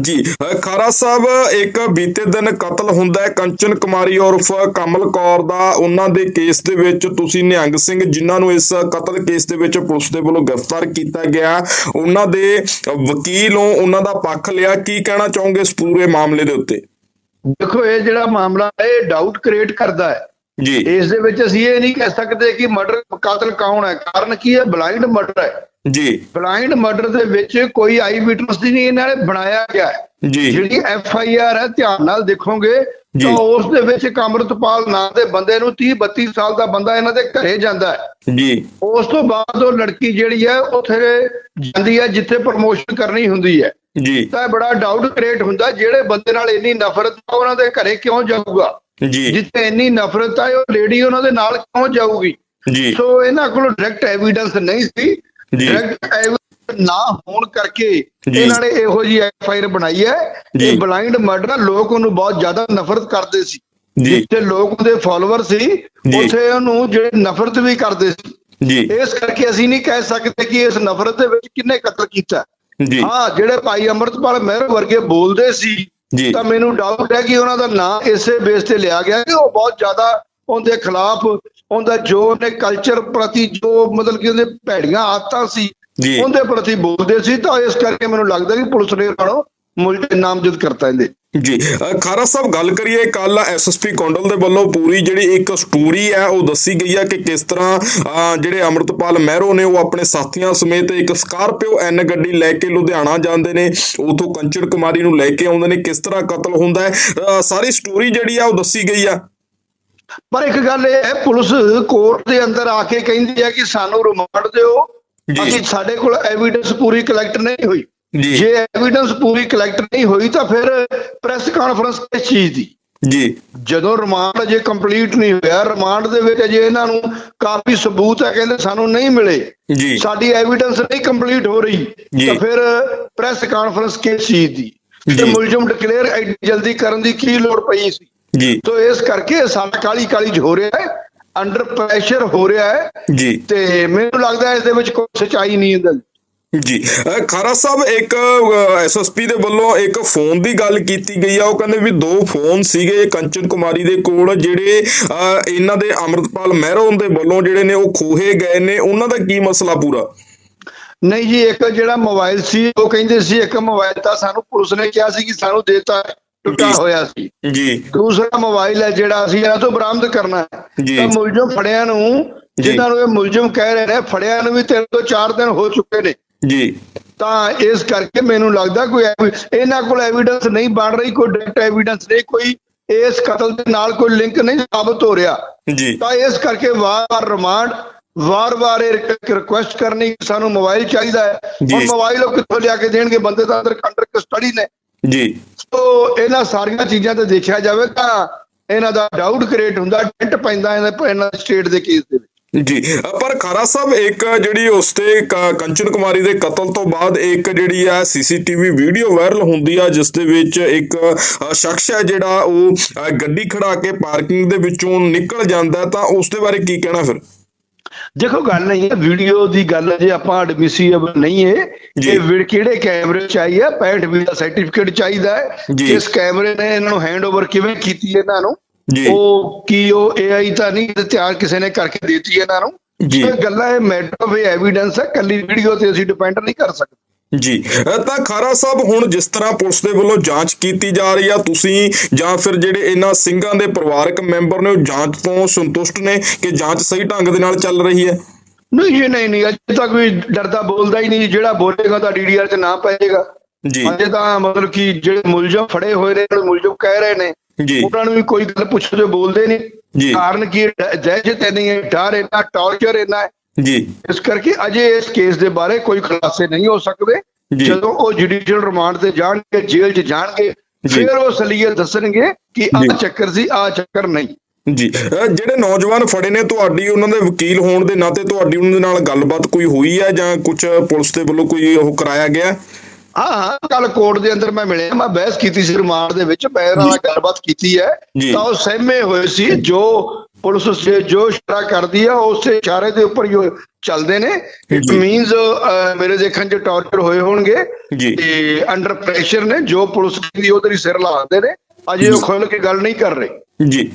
ਜੀ, ਖਾਰਾ ਸਾਹਿਬ, ਇੱਕ ਬੀਤੇ ਦਿਨ ਕਤਲ ਹੁੰਦਾ ਹੈ ਕੰਚਨ ਕੁਮਾਰੀ ਉਰਫ ਕਮਲ ਕੌਰ ਦਾ। ਉਹਨਾਂ ਦੇ ਕੇਸ ਦੇ ਵਿੱਚ ਤੁਸੀਂ ਨਿਹੰਗ ਸਿੰਘ, ਜਿਨ੍ਹਾਂ ਨੂੰ ਇਸ ਕਤਲ ਕੇਸ ਦੇ ਵਿੱਚ ਪੁਲਿਸ ਦੇ ਵੱਲੋਂ ਗ੍ਰਿਫਤਾਰ ਕੀਤਾ ਗਿਆ, ਉਹਨਾਂ ਦੇ ਵਕੀਲੋਂ ਉਹਨਾਂ ਦਾ ਪੱਖ ਲਿਆ। ਕੀ ਕਹਿਣਾ ਚਾਹੋਗੇ ਇਸ ਪੂਰੇ ਮਾਮਲੇ ਦੇ ਉੱਤੇ? ਦੇਖੋ, ਇਹ ਜਿਹੜਾ ਮਾਮਲਾ ਇਹ ਡਾਊਟ ਕ੍ਰੀਏਟ ਕਰਦਾ ਹੈ। ਜੀ। ਇਸ ਦੇ ਵਿੱਚ ਅਸੀਂ ਇਹ ਨਹੀਂ ਕਹਿ ਸਕਦੇ ਕਿ ਮਰਡਰ ਕਾਤਲ ਕੌਣ ਹੈ। ਕਾਰਨ ਕੀ ਹੈ? ਬਲਾਈਂਡ ਮਰਡਰ ਹੈ। ਜੀ। ਬਲਾਈਂਡ ਮਰਡਰ ਦੇ ਵਿੱਚ ਕੋਈ ਆਈ ਵਿਟਨੈਸ ਨਹੀਂ ਇਹਨਾਂ ਨੇ ਬਣਾਇਆ ਗਿਆ ਹੈ। ਜੀ। ਜਿਹੜੀ ਐਫ ਆਈ ਆਰ ਹੈ ਧਿਆਨ ਨਾਲ ਦੇਖੋਗੇ। ਤਾਂ ਉਸ ਦੇ ਵਿੱਚ ਇੱਕ ਅੰਮ੍ਰਿਤਪਾਲ ਨਾਂ ਦੇ ਬੰਦੇ ਨੂੰ 30 32 ਸਾਲ ਦਾ ਬੰਦਾ ਇਹਨਾਂ ਦੇ ਘਰੇ ਜਾਂਦਾ ਹੈ। ਜੀ। ਉਸ ਤੋਂ ਬਾਅਦ ਉਹ ਲੜਕੀ ਜਿਹੜੀ ਹੈ ਉੱਥੇ ਜਾਂਦੀ ਹੈ ਜਿੱਥੇ ਪ੍ਰਮੋਸ਼ਨ ਕਰਨੀ ਹੁੰਦੀ ਹੈ। ਜੀ। ਤਾਂ ਇਹ ਬੜਾ ਡਾਊਟ ਕ੍ਰੀਏਟ ਹੁੰਦਾ ਜਿਹੜੇ ਬੰਦੇ ਨਾਲ ਇੰਨੀ ਨਫ਼ਰਤ ਉਹਨਾਂ ਦੇ ਘਰੇ ਕਿਉਂ ਜਾਊਗਾ? ਜੀ। ਜਿੱਥੇ ਇੰਨੀ ਨਫ਼ਰਤ ਆ ਉਹ ਲੇਡੀ ਉਹਨਾਂ ਦੇ ਨਾਲ ਕਿਉਂ ਜਾਊਗੀ? ਜੀ। ਸੋ ਇਹਨਾਂ ਕੋਲ ਡਾਇਰੈਕਟ ਐਵੀਡੈਂਸ ਨਹੀਂ ਸੀ। ਡਾਇਰੈਕਟ ਐਵੀਡੈਂਸ ਨਾ ਹੋਣ ਕਰਕੇ। ਇਹਨਾਂ ਨੇ ਇਹੋ ਜੀ ਐਫ ਆਈ ਆਰ ਬਣਾਈ ਹੈ। ਇਹ ਬਲਾਈਂਡ ਮਰਡਰ ਲੋਕ ਉਹਨੂੰ ਬਹੁਤ ਜ਼ਿਆਦਾ ਨਫ਼ਰਤ ਕਰਦੇ ਸੀ। ਜਿੱਥੇ ਲੋਕ ਉਹਦੇ ਫਾਲੋਅਰ ਸੀ। ਉੱਥੇ ਉਹਨੂੰ ਜਿਹੜੇ ਨਫ਼ਰਤ ਵੀ ਕਰਦੇ ਸੀ। ਜੀ। ਇਸ ਕਰਕੇ ਅਸੀਂ ਨਹੀਂ ਕਹਿ ਸਕਦੇ ਕਿ ਇਸ ਨਫ਼ਰਤ ਦੇ ਵਿੱਚ ਕਿੰਨੇ ਕਤਲ ਕੀਤਾ। ਜੀ। ਹਾਂ ਜਿਹੜੇ ਭਾਈ ਅੰਮ੍ਰਿਤਪਾਲ ਮਹਿਰੋ ਵਰਗੇ ਬੋਲਦੇ ਸੀ ਜੀ ਤਾਂ ਮੈਨੂੰ ਡਾਊਟ ਹੈ ਕਿ ਉਹਨਾਂ ਦਾ ਨਾਂ ਇਸੇ ਬੇਸ ਤੇ ਲਿਆ ਗਿਆ ਕਿ ਉਹ ਬਹੁਤ ਜ਼ਿਆਦਾ ਉਹਦੇ ਖਿਲਾਫ ਉਹਦਾ ਜੋ ਉਹਨੇ ਕਲਚਰ ਪ੍ਰਤੀ ਜੋ ਮਤਲਬ ਕਿ ਉਹਦੇ ਭੈੜੀਆਂ ਆਦਤਾਂ ਸੀ। ਉਹਦੇ ਪ੍ਰਤੀ ਬੋਲਦੇ ਸੀ ਤਾਂ ਇਸ ਕਰਕੇ ਮੈਨੂੰ ਲੱਗਦਾ ਕਿ ਪੁਲਿਸ ਨੇ ਉਹਨਾਂ ਨੂੰ ਮੁਲਜ਼ਮ ਨਾਮਜ਼ਦ ਕਰਤਾ ਇਹਦੇ ਜੀ ਖਾਰਾ ਸਾਹਿਬ ਗੱਲ ਕਰੀਏ ਕੱਲ ਐਸਐਸਪੀ ਕੌਂਡਲ ਦੇ ਵੱਲੋਂ ਪੂਰੀ ਜਿਹੜੀ ਇੱਕ ਸਟੋਰੀ ਹੈ ਉਹ ਦੱਸੀ ਗਈ ਹੈ ਕਿ ਕਿਸ ਤਰ੍ਹਾਂ ਜਿਹੜੇ ਅਮਰਤਪਾਲ ਮਹਿਰੋ ਨੇ ਉਹ ਆਪਣੇ ਸਾਥੀਆਂ ਸਮੇਤ ਇੱਕ ਸਕਾਰਪੀਓ ਐਨ ਗੱਡੀ ਲੈ ਕੇ ਲੁਧਿਆਣਾ ਜਾਂਦੇ ਨੇ ਉਥੋਂ ਕੰਚਨ ਕੁਮਾਰੀ ਨੂੰ ਲੈ ਕੇ ਆਉਂਦੇ ਨੇ ਕਿਸ ਤਰ੍ਹਾਂ ਕਤਲ ਹੁੰਦਾ ਹੈ? ਸਾਰੀ ਸਟੋਰੀ ਜਿਹੜੀ ਆ ਉਹ ਦੱਸੀ ਗਈ ਆ ਪਰ ਇੱਕ ਗੱਲ ਇਹ ਹੈ ਪੁਲਿਸ ਕੋਰਟ ਦੇ ਅੰਦਰ ਆ ਕੇ ਕਹਿੰਦੀ ਹੈ ਕਿ ਸਾਨੂੰ ਰਿਮਾਂਡ ਦਿਓ। ਅਸੀਂ ਸਾਡੇ ਕੋਲ ਐਵੀਡੈਂਸ ਪੂਰੀ ਕਲੈਕਟ ਨਹੀਂ ਹੋਈ। ਜੇ। ਐਵੀਡੈਂਸ ਪੂਰੀ ਕਲੈਕਟ ਨਹੀਂ ਹੋਈ ਤਾਂ ਫਿਰ ਪ੍ਰੈਸ ਕਾਨਫਰੰਸ ਕਿਸ ਚੀਜ਼ ਦੀ ਜੀ। ਜਦੋਂ ਰਿਮਾਂਡ ਅਜੇ ਕੰਪਲੀਟ ਨਹੀਂ ਹੋਇਆ ਰਿਮਾਂਡ ਦੇ ਵਿੱਚ ਅਜੇ ਇਹਨਾਂ ਨੂੰ ਕਾਫੀ ਸਬੂਤ ਹੈ ਕਹਿੰਦੇ ਸਾਨੂੰ ਨਹੀਂ ਮਿਲੇ। ਜੀ। ਸਾਡੀ ਐਵੀਡੈਂਸ ਨਹੀਂ ਕੰਪਲੀਟ ਹੋ ਰਹੀ। ਤਾਂ ਫਿਰ ਪ੍ਰੈਸ ਕਾਨਫਰੰਸ ਕਿਸ ਚੀਜ਼ ਦੀ। ਤੇ ਮੁਲਜ਼ਮ ਡਿਕਲੇਅਰ ਐਡੀ ਜਲਦੀ ਕਰਨ ਦੀ ਕੀ ਲੋੜ ਪਈ ਸੀ? ਜੀ। ਤੋ ਇਸ ਕਰਕੇ ਸਾਰਾ ਕਾਲੀ ਕਾਲੀ ਹੋ ਰਿਹਾ ਹੈ ਅੰਡਰ ਪ੍ਰੈਸ਼ਰ ਹੋ ਰਿਹਾ ਹੈ। ਜੀ। ਤੇ ਮੈਨੂੰ ਲੱਗਦਾ ਇਸ ਦੇ ਵਿੱਚ ਕੋਈ ਸਚਾਈ ਨਹੀਂ ਹੈ ਜੀ ਖਾਰਾ ਸਾਹਿਬ ਇੱਕ ਐਸਐਸਪੀ ਦੇ ਵੱਲੋਂ ਇੱਕ ਫੋਨ ਦੀ ਗੱਲ ਕੀਤੀ ਗਈ ਆ। ਉਹ ਕਹਿੰਦੇ ਵੀ ਦੋ ਫੋਨ ਸੀਗੇ ਕੰਚਨ ਕੁਮਾਰੀ ਦੇ ਕੋਲ ਜਿਹੜੇ ਇਹਨਾਂ ਦੇ ਅਮਰਤਪਾਲ ਮਹਿਰੋ ਦੇ ਵੱਲੋਂ ਜਿਹੜੇ ਨੇ ਉਹ ਖੋਹੇ ਗਏ ਨੇ। ਉਹਨਾਂ ਦਾ ਕੀ ਮਸਲਾ ਪੂਰਾ? ਨਹੀਂ ਜੀ ਇੱਕ ਜਿਹੜਾ ਮੋਬਾਈਲ ਸੀ ਉਹ ਕਹਿੰਦੇ ਸੀ ਇੱਕ ਮੋਬਾਈਲ ਤਾਂ ਸਾਨੂੰ ਪੁਲਿਸ ਨੇ ਕਿਹਾ ਸੀ ਕਿ ਸਾਨੂੰ ਦੇਤਾ ਟੁੱਟਾ। ਹੋਇਆ ਸੀ। ਜੀ। ਦੂਸਰਾ ਮੋਬਾਈਲ ਹੈ ਜਿਹੜਾ ਅਸੀਂ ਇਹਨਾਂ ਤੋਂ ਬਰਾਮਦ ਕਰਨਾ ਹੈ। ਤਾਂ ਮੁਲਜ਼ਮ ਫੜਿਆ ਨੂੰ ਜੀ। ਜਿਨ੍ਹਾਂ ਨੂੰ ਇਹ ਮੁਲਜ਼ਮ ਕਹਿ ਰਹੇ ਨੇ ਫੜਿਆ ਨੂੰ ਵੀ ਤਿੰਨ ਤੋਂ ਚਾਰ ਦਿਨ ਹੋ ਚੁੱਕੇ ਨੇ। ਜੀ। ਤਾਂ ਇਸ ਕਰਕੇ ਮੈਨੂੰ ਲੱਗਦਾ ਕੋਈ ਇਹਨਾਂ ਕੋਲ ਐਵੀਡੈਂਸ ਨਹੀਂ ਬਣ ਰਹੀ ਕੋਈ ਡਾਇਰੈਕਟ ਐਵੀਡੈਂਸ ਨਹੀਂ ਕੋਈ ਇਸ ਕਤਲ ਦੇ ਨਾਲ ਕੋਈ ਲਿੰਕ ਨਹੀਂ ਸਾਬਤ ਹੋ ਰਿਹਾ। ਜੀ। ਤਾਂ ਇਸ ਕਰਕੇ ਵਾਰ ਰਿਮਾਂਡ ਵਾਰ-ਵਾਰ ਇਹ ਰਿਕੁਐਸਟ ਕਰਨੀ ਸਾਨੂੰ ਮੋਬਾਈਲ ਚਾਹੀਦਾ ਹੈ। ਹੁਣ ਮੋਬਾਈਲ ਉਹ ਕਿੱਥੋਂ ਲਿਆ ਕੇ ਦੇਣਗੇ? ਬੰਦੇ ਤਾਂ ਅੰਦਰ ਅੰਡਰ ਕਸਟਡੀ ਨੇ। ਜੀ। ਸੋ ਇਹਨਾਂ ਸਾਰੀਆਂ ਚੀਜ਼ਾਂ ਤੇ ਦੇਖਿਆ ਜਾਵੇ ਤਾਂ ਇਹਨਾਂ ਦਾ ਡਾਊਟ ਕ੍ਰੀਏਟ ਹੁੰਦਾ ਡੈਂਟ ਪੈਂਦਾ ਇਹਨਾਂ ਇਹਨਾਂ ਸਟੇਟ ਦੇ ਕੇਸ ਦੇ ਵਿੱਚ। ਜੀ ਪਰ ਖਾਰਾ ਸਾਹਿਬ ਇੱਕ ਜਿਹੜੀ ਉਸ ਤੇ ਕੰਚਨ ਕੁਮਾਰੀ ਦੇ ਕਤਲ ਤੋਂ ਬਾਅਦ ਇੱਕ ਜਿਹੜੀ ਆ ਸੀਸੀਟੀਵੀ ਵੀਡੀਓ ਵਾਇਰਲ ਹੁੰਦੀ ਆ ਜਿਸ ਦੇ ਵਿੱਚ ਇੱਕ ਸ਼ਖਸ ਹੈ ਜਿਹੜਾ ਉਹ ਗੱਡੀ ਖੜਾ ਕੇ ਪਾਰਕਿੰਗ ਦੇ ਵਿੱਚੋਂ ਨਿਕਲ ਜਾਂਦਾ ਤਾਂ ਉਸ ਦੇ ਬਾਰੇ ਕੀ ਕਹਿਣਾ ਫਿਰ ਦੇਖੋ ਗੱਲ ਨਹੀਂ ਹੈ ਵੀਡੀਓ ਦੀ ਗੱਲ ਜੇ ਆਪਾਂ ਐਡਮਿਸੀਬਲ ਨਹੀਂ ਹੈ। ਇਹ ਕਿਹੜੇ ਕੈਮਰੇ ਚ ਆਈ ਹੈ 65 ਵੀ ਦਾ ਸਰਟੀਫਿਕੇਟ ਚਾਹੀਦਾ ਹੈ। ਕਿਸ ਕੈਮਰੇ ਨੇ ਇਹਨਾਂ ਨੂੰ ਹੈਂਡਓਵਰ ਕਿਵੇਂ ਕੀਤੀ ਇਹਨਾਂ ਨੂੰ ਜੀ। ਉਹ ਕੀ ਉਹ ਏਆਈ ਤਾਂ ਨਹੀਂ ਤਿਆਰ ਕਿਸੇ ਨੇ ਕਰਕੇ ਦਿੱਤੀ ਇਹਨਾਂ ਨੂੰ। ਜੀ। ਇਹ ਗੱਲਾਂ ਇਹ ਮੈਟਰ ਆਫ ਐਵੀਡੈਂਸ ਹੈ ਕੱਲੀ ਵੀਡੀਓ ਤੇ ਅਸੀਂ ਡਿਪੈਂਡ ਨਹੀਂ ਕਰ ਸਕਦੇ। ਜੀ। ਤਾਂ ਖਾਰਾ ਸਾਹਿਬ ਹੁਣ ਜਿਸ ਤਰ੍ਹਾਂ ਪੁਲਿਸ ਦੇ ਵੱਲੋਂ ਜਾਂਚ ਕੀਤੀ ਜਾ ਰਹੀ ਆ ਤੁਸੀਂ ਜਾਂ ਫਿਰ ਜਿਹੜੇ ਇਹਨਾਂ ਸਿੰਘਾਂ ਦੇ ਪਰਿਵਾਰਕ ਮੈਂਬਰ ਨੇ ਉਹ ਜਾਂਚ ਤੋਂ ਸੰਤੁਸ਼ਟ ਨੇ ਕਿ ਜਾਂਚ ਸਹੀ ਢੰਗ ਦੇ ਨਾਲ ਚੱਲ ਰਹੀ ਹੈ? ਨਹੀਂ ਜੀ ਨਹੀਂ ਨਹੀਂ ਅਜੇ ਤੱਕ ਕੋਈ ਡਰਦਾ ਬੋਲਦਾ ਹੀ ਨਹੀਂ ਜਿਹੜਾ ਬੋਲੇਗਾ ਤਾਂ ਡੀਡੀਆਰ 'ਚ ਨਾ ਪਏਗਾ। ਜੀ। ਅਜੇ ਤਾਂ ਮਤਲਬ ਕਿ ਜਿਹੜੇ ਮੁਲਜ਼ਮ ਫੜੇ ਹੋਏ ਨੇ ਮੁਲਜ਼ਮ ਕਹਿ ਰਹੇ ਨੇ ਜੀ ਉਹਨਾਂ ਨੂੰ ਵੀ ਕੋਈ ਗੱਲ ਪੁੱਛੋ ਜੋ ਬੋਲਦੇ ਜੀ। ਨਹੀਂ ਕਾਰਨ ਕੀ ਹੈ? ਡ- ਦਹਿਸ਼ਤ ਇੰਨੀ ਹੈ ਡਰ ਇੰਨਾ ਟੌਰਚਰ ਇੰਨਾ ਹੈ ਜੀ ਇਸ ਕਰਕੇ ਅਜੇ ਇਸ ਕੇਸ ਦੇ ਬਾਰੇ ਕੋਈ ਖੁਲਾਸੇ ਨਹੀਂ ਹੋ ਸਕਦੇ ਜੀ। ਜਦੋਂ ਉਹ ਜੁਡੀਸ਼ੀਅਲ ਰਿਮਾਂਡ ਤੇ ਜਾਣਗੇ ਜੇਲ੍ਹ 'ਚ ਜਾਣਗੇ ਜੀ। ਫਿਰ ਉਹ ਸਲੀਅਤ ਦੱਸਣਗੇ ਕਿ ਆਹ ਜੀ। ਚੱਕਰ ਸੀ ਆਹ ਚੱਕਰ ਨਹੀਂ ਜੀ ਜਿਹੜੇ ਨੌਜਵਾਨ ਫੜੇ ਨੇ ਤੁਹਾਡੀ ਉਹਨਾਂ ਦੇ ਵਕੀਲ ਹੋਣ ਦੇ ਨਾਤੇ ਤੁਹਾਡੀ ਉਹਨਾਂ ਦੇ ਨਾਲ ਗੱਲਬਾਤ ਕੋਈ ਹੋਈ ਹੈ ਜਾਂ ਕੁਝ ਪੁਲਿਸ ਦੇ ਵੱਲੋਂ ਕੋਈ ਉਹ ਕਰਾਇਆ ਗਿਆ ਹਾਂ ਹਾਂ ਕੱਲ ਕੋਰਟ ਦੇ ਅੰਦਰ ਮੈਂ ਮਿਲਿਆ ਮੈਂ ਬਹਿਸ ਕੀਤੀ ਸੀ ਰਿਮਾਂਡ ਦੇ ਵਿੱਚ ਮੈਂ ਨਾਲ ਗੱਲਬਾਤ ਕੀਤੀ ਹੈ। ਜੀ। ਤਾਂ ਉਹ ਸਹਿਮੇ ਹੋਏ ਸੀ ਜੋ ਪੁਲਿਸ ਉਸ ਜੋ ਇਸ਼ਾਰਾ ਕਰਦੀ ਆ ਉਸੇ ਇਸ਼ਾਰੇ ਦੇ ਉੱਪਰ ਉਹ ਚੱਲਦੇ ਨੇ। ਇਟ ਜੀ। ਮੀਨਸ ਮੇਰੇ ਦੇਖਣ ਚ ਟਾਰਚਰ ਹੋਏ ਹੋਣਗੇ। ਜੀ। ਤੇ ਅੰਡਰ ਪ੍ਰੈਸ਼ਰ ਨੇ ਜੋ ਪੁਲਿਸ ਦੀ ਉਹਦੇ ਹੀ ਸਿਰ ਲਾਉਂਦੇ ਨੇ। ਅਜੇ ਉਹ ਖੁੱਲ ਕੇ ਗੱਲ ਨਹੀਂ ਕਰ ਰਹੇ। ਜੀ।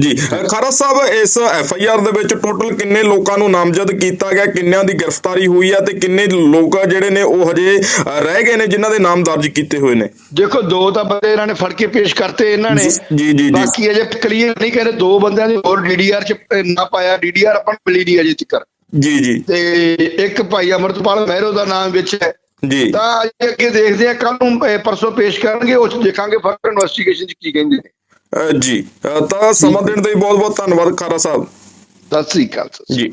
ਜੀ ਖਾਰਾ ਸਾਹਿਬ ਇਸ ਐਫ ਆਈ ਆਰ ਦੇ ਵਿੱਚ ਟੋਟਲ ਕਿੰਨੇ ਲੋਕਾਂ ਨੂੰ ਨਾਮਜ਼ਦ ਕੀਤਾ ਗਿਆ ਕਿੰਨਿਆਂ ਦੀ ਗ੍ਰਿਫਤਾਰੀ ਹੋਈ ਹੈ ਤੇ ਕਿੰਨੇ ਲੋਕ ਜਿਹੜੇ ਨੇ ਉਹ ਹਜੇ ਰਹਿ ਗਏ ਨੇ ਜਿਨ੍ਹਾਂ ਦੇ ਨਾਮ ਦਰਜ ਕੀਤੇ ਹੋਏ ਨੇ? ਦੇਖੋ ਦੋ ਤਾਂ ਬੰਦੇ ਇਹਨਾਂ ਨੇ ਫੜ ਕੇ ਪੇਸ਼ ਕਰਤੇ ਇਹਨਾਂ ਨੇ। ਜੀ, ਜੀ। ਬਾਕੀ ਅਜੇ ਕਲੀਅਰ ਨਹੀਂ ਕਹਿੰਦੇ ਦੋ ਬੰਦਿਆਂ ਦੀ ਹੋਰ ਡੀਡੀਆਰ ਚ ਅਹ, ਨਾ ਪਾਇਆ। ਡੀਡੀਆਰ ਆਪਾਂ ਨੂੰ ਮਿਲੀ ਨਹੀਂ ਅਜੇ ਤੱਕ ਜੀ ਜੀ। ਤੇ ਇੱਕ ਭਾਈ ਅਮਰਤਪਾਲ ਮਹਿਰੋ ਦਾ ਨਾਮ ਵਿੱਚ ਹੈ। ਜੀ। ਤਾਂ ਅਜੇ ਅੱਗੇ ਦੇਖਦੇ ਆ ਕੱਲ ਨੂੰ ਪਰਸੋਂ ਪੇਸ਼ ਕਰਨਗੇ ਉਸ 'ਚ ਦੇਖਾਂਗੇ ਫਰਦਰ ਇਨਵੈਸਟੀਗੇਸ਼ਨ ਚ ਕੀ ਕਹਿੰਦੇ ਨੇ। ਜੀ ਤਾਂ ਸਮਾਂ ਦੇਣ ਦੇ ਬਹੁਤ ਬਹੁਤ ਧੰਨਵਾਦ ਖਾਰਾ ਸਾਹਿਬ। ਸਤਿ ਸ੍ਰੀ ਅਕਾਲ। ਜੀ।